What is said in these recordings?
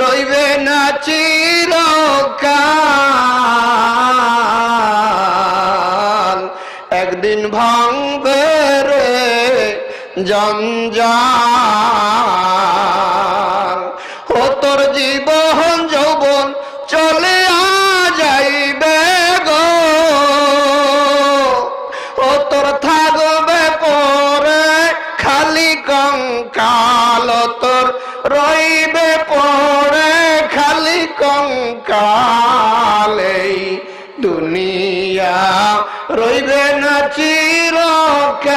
রইবে না চিরকাল। একদিন ভাঙবে রে জঞ্জাল। ও তোর জীবন কঙ্কাল দুনিয়া রইবে না চিরকাল।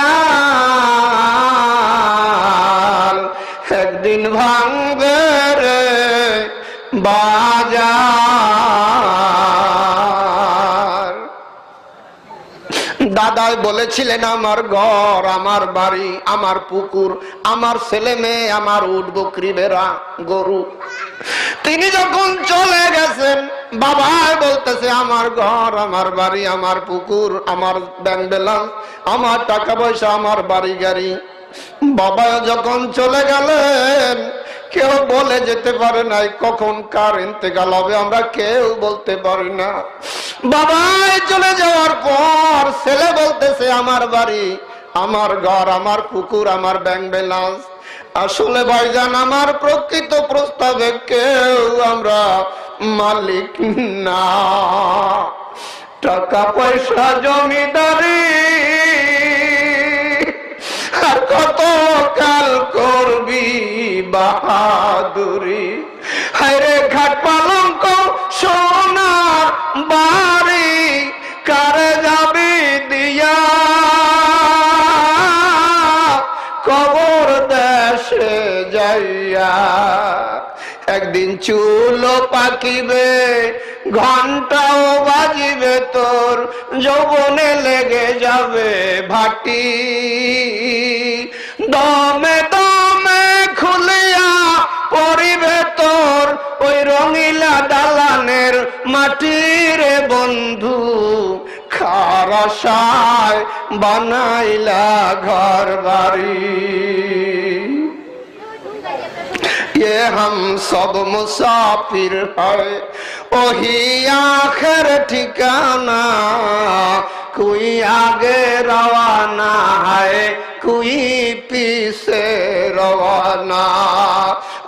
একদিন ভাঙবে রে বাজার দাদাই বলেছিলেন, আমার ঘর, আমার বাড়ি, আমার পুকুর, আমার ছেলে মেয়ে, আমার উট বকরি বেড়া গরু। তিনি যখন চলে গেছেন, বাবাই বলতেছে, আমার ঘর, আমার বাড়ি, আমার পুকুর, আমার ব্যাংক ব্যালেন্স আমার টাকা পয়সা, আমার বাড়ি গাড়ি। বাবা যখন চলে গেলেন, কেউ বলে যেতে পারে নাই, কখন কার ইন্তেকাল হবে আমরা কেউ বলতে পারি না। বাবাই চলে যাওয়ার পর ছেলে বলতেছে আমার বাড়ি, আমার ঘর, আমার পুকুর, আমার ব্যাংক ব্যালেন্স। আসলে ভাইজান, আমার প্রকৃত প্রস্তাবে কেউ আমরা মালিক না। টাকা, পয়সা, জমিদারি, আর কত কাল করবি বাহাদুরি? হায়রে ঘাট পালঙ্ক সোনা বাড়ি। যাইয়া একদিন চুলো পাকিবে ঘন্টাও বাজিবে তোর, যৌবনে লেগে যাবে ভাটি। দমে দমে খুলিয়া পরিবে তোর ওই রঙিলা দালানের মাটির বন্ধু। খারসায় বানাইলা ঘর বাড়ি हम सब मुसाफिर ہے وہی آخر ठिकाना کوئی आगे روانہ है کوئی پیچھے रवाना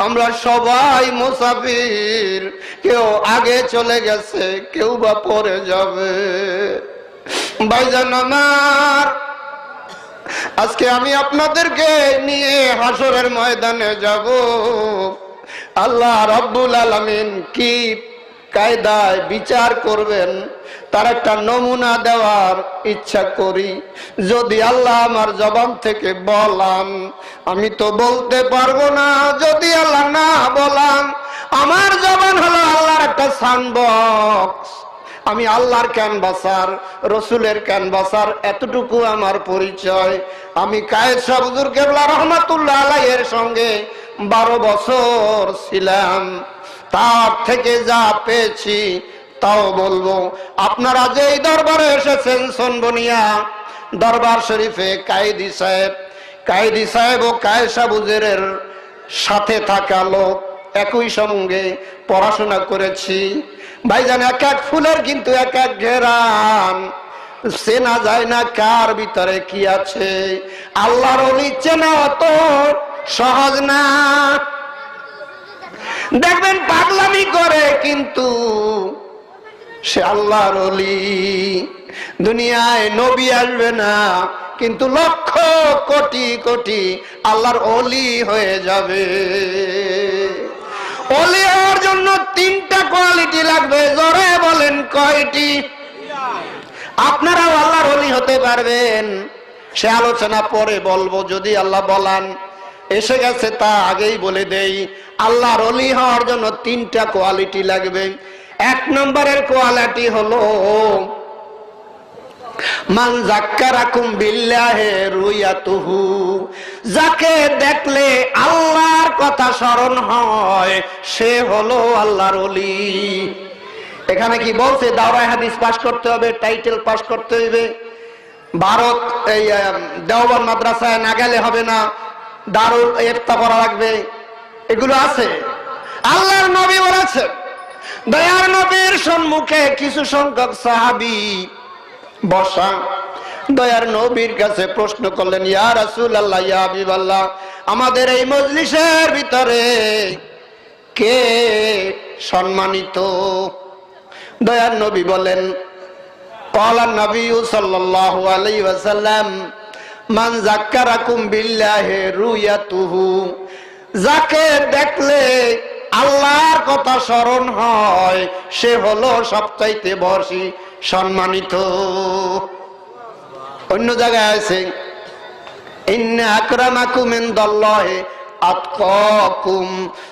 আমরা সবাই মুসাফির কেউ আগে চলে গেছে কেউ বা পরে যাবে ভাইজান আমার আজকে আমি আপনাদেরকে নিয়ে হাসরের ময়দানে যাব। আল্লাহ রব্বুল আলমিন কি কায়দায় বিচার করবেন, তার একটা নমুনা দেওয়ার ইচ্ছা করি। যদি আল্লাহ আমার জবান থেকে বলান, আমি তো বলতে পারব না। যদি আল্লাহ না বলান, আমার জবান হলো আল্লাহর একটা সানবক্স আমি আল্লাহর ক্যানভাসার, রসুলের ক্যানভাসার, এতটুকু আমার পরিচয়। আমি কায়েদ সাবুদুর কেবলা রহমাতুল্লাহ আলাইয়ের সঙ্গে বারো বছর ছিলাম। তার থেকে যা পেয়েছি তাও বলব। আপনারা যেই দরবারে এসেছেন সনবনিয়া, দরবার শরীফে কায়েদি সাহেব কায়েদি সাহেব ও কায়েদ সাবুজের সাথে থাকা লোক। একই সঙ্গে পড়াশোনা করেছি। ভাই ভাইজান, এক এক ফুলের কিন্তু এক এক ঘেরান চেনা যায় না কার ভিতরে কি আছে। আল্লাহর অলি চেনা অত সহজ না। দেখবেন পাগলামি করে কিন্তু সে আল্লাহর অলি। দুনিয়ায় নবী আসবে না, কিন্তু লক্ষ কোটি কোটি আল্লাহর অলি হয়ে যাবে। অলি হওয়ার জন্য তিনটা কোয়ালিটি লাগবে। জোরে বলেন কয়টি? আপনারাও আল্লাহর অলি হতে পারবেন। সে আলোচনা পরে বলব, যদি আল্লাহ বলান। এসে গেছে তা আগেই বলে দেই। আল্লাহর অলি হওয়ার জন্য তিনটা কোয়ালিটি লাগবে। এক নম্বরের কোয়ালিটি হলো মান জাক্কারাকুম বিল্লাহে রুয়াতুহু যাকে দেখলে আল্লাহর কথা স্মরণ হয়, সে হলো আল্লাহর ওলি। এখানে কি বলছে? দাওরাই হাদিস পাশ করতে হবে, টাইটেল করতে হবে ভারত, এই মাদ্রাসায় না গেলে হবে না, দারুল ইফতা করা লাগবে। এগুলো আছে। আল্লাহর নবী বলেছে, দয়ার নবীর সম্মুখে কিছু সংখ্যক সাহাবি বসান দয়ার নবীর কাছে প্রশ্ন করলেন ইয়ার আসুল আল্লাহ ইয়া আমাদের এই মজলিসের ভিতরে কে সম্মানিত? দয়ার নবী বলেন নবী আলাই ওয়াসাল্লাম, মান যাকে দেখলে আল্লাহর কথা স্মরণ হয়, সে হলো সবচাইতে বর্ষী সম্মানিত। অন্য জায়গায় আছে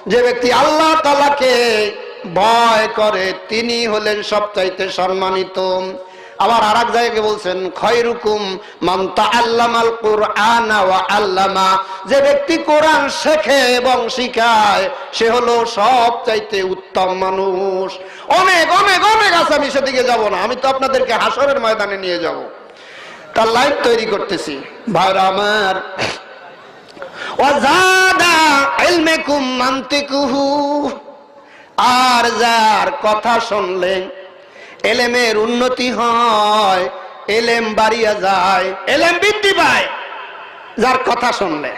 যে ব্যক্তি আল্লাহ তালাকে ভয় করে তিনি হলেন সবচাইতে সম্মানিত। আবার আর এক জায়গায় বলছেন, খয়রুকুম মান তাআল্লামাল কুরআনা আল্লামা। যে ব্যক্তি কোরআন শেখে এবং শিখায়, সে হলো সব চাইতে উত্তম মানুষ। অনেক অনেক অনেক আছে, আমি সেদিকে যাব না। আমি তো আপনাদেরকে হাসরের ময়দানে নিয়ে যাব। তার লাইফ তৈরি করতেছি। ভাইরা আমার আর যার কথা শুনলে এলেমের উন্নতি হয় এলেম বাড়িয়া যায়। এলেম বৃদ্ধি পায়। যার কথা শুনলে।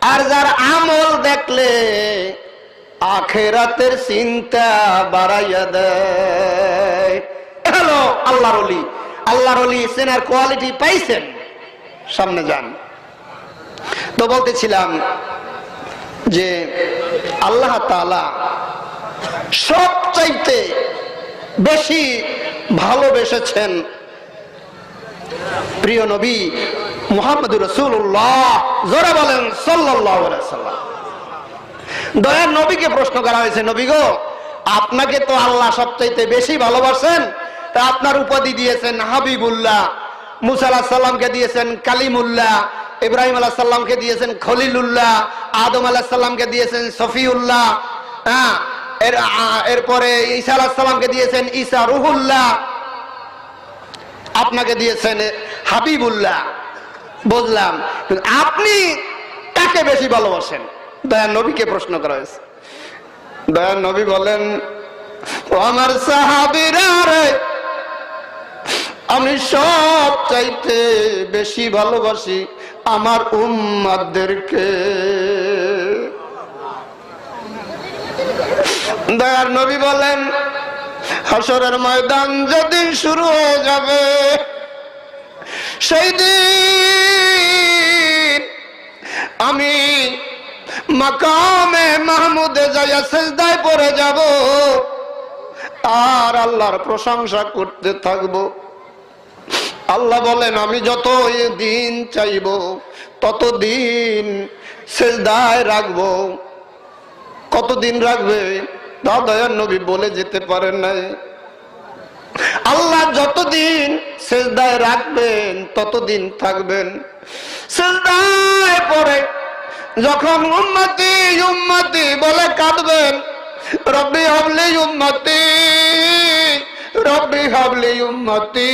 আর যার আমল দেখলে আখেরাতের চিন্তা বাড়াইয়া দেয়। হ্যালো আল্লাহর অলি আল্লাহর অলি সেনার কোয়ালিটি পাইছেন। সামনে যান। তো বলতেছিলাম যে আল্লাহ তাআলা সবচাইতে বেশি ভালোবেসেছেন প্রিয় নবী মুহাম্মদুর রসুল্লাহ জোরে বলেন সাল্লাম দয়ার নবীকে প্রশ্ন করা হয়েছে, নবী গো, আপনাকে তো আল্লাহ সবচাইতে বেশি ভালোবাসেন? তা আপনার উপাধি দিয়েছেন হাবিবুল্লাহ, মুসা আলাহ সাল্লামকে দিয়েছেন কালিমুল্লাহ ইব্রাহিম আলাহ সাল্লামকে দিয়েছেন খলিলুল্লাহ, আদম আলাহ সাল্লামকে দিয়েছেন সফিউল্লাহ হ্যাঁ? এর এরপরে ঈসা আলাহ সাল্লামকে দিয়েছেন ঈসা রুহুল্লাহ, আপনাকে দিয়েছেন হাবিবুল্লাহ। বুঝলাম। আপনি কাকে বেশি ভালোবাসেন? দয়া নবীকে প্রশ্ন করা হয়েছে। দয়ার নবী বলেন আমার সাহাবিরা রে, আমি সব চাইতে বেশি ভালোবাসি আমার উম্মাদেরকে দয়ার নবী বলেন হাসরের ময়দান যেদিন শুরু হয়ে যাবে, সেই দিন আমি মাকামে মাহমুদে যাইয়া সেজদায় পড়ে যাব। আর আল্লাহর প্রশংসা করতে থাকব। আল্লাহ বলেন, আমি যত দিন চাইব, ততদিন সেজদায় রাখব। কতদিন রাখবে? দাদয়ার নবী বলে যেতে পারেন নাই। আল্লাহ যতদিন সেজদায় রাখবেন, ততদিন থাকবেন। সেজদায় পরে যখন উম্মতি উম্মতি বলে কাঁদবেন, রব্বি হাবলি উম্মতি, রব্বি হাবলি উম্মতি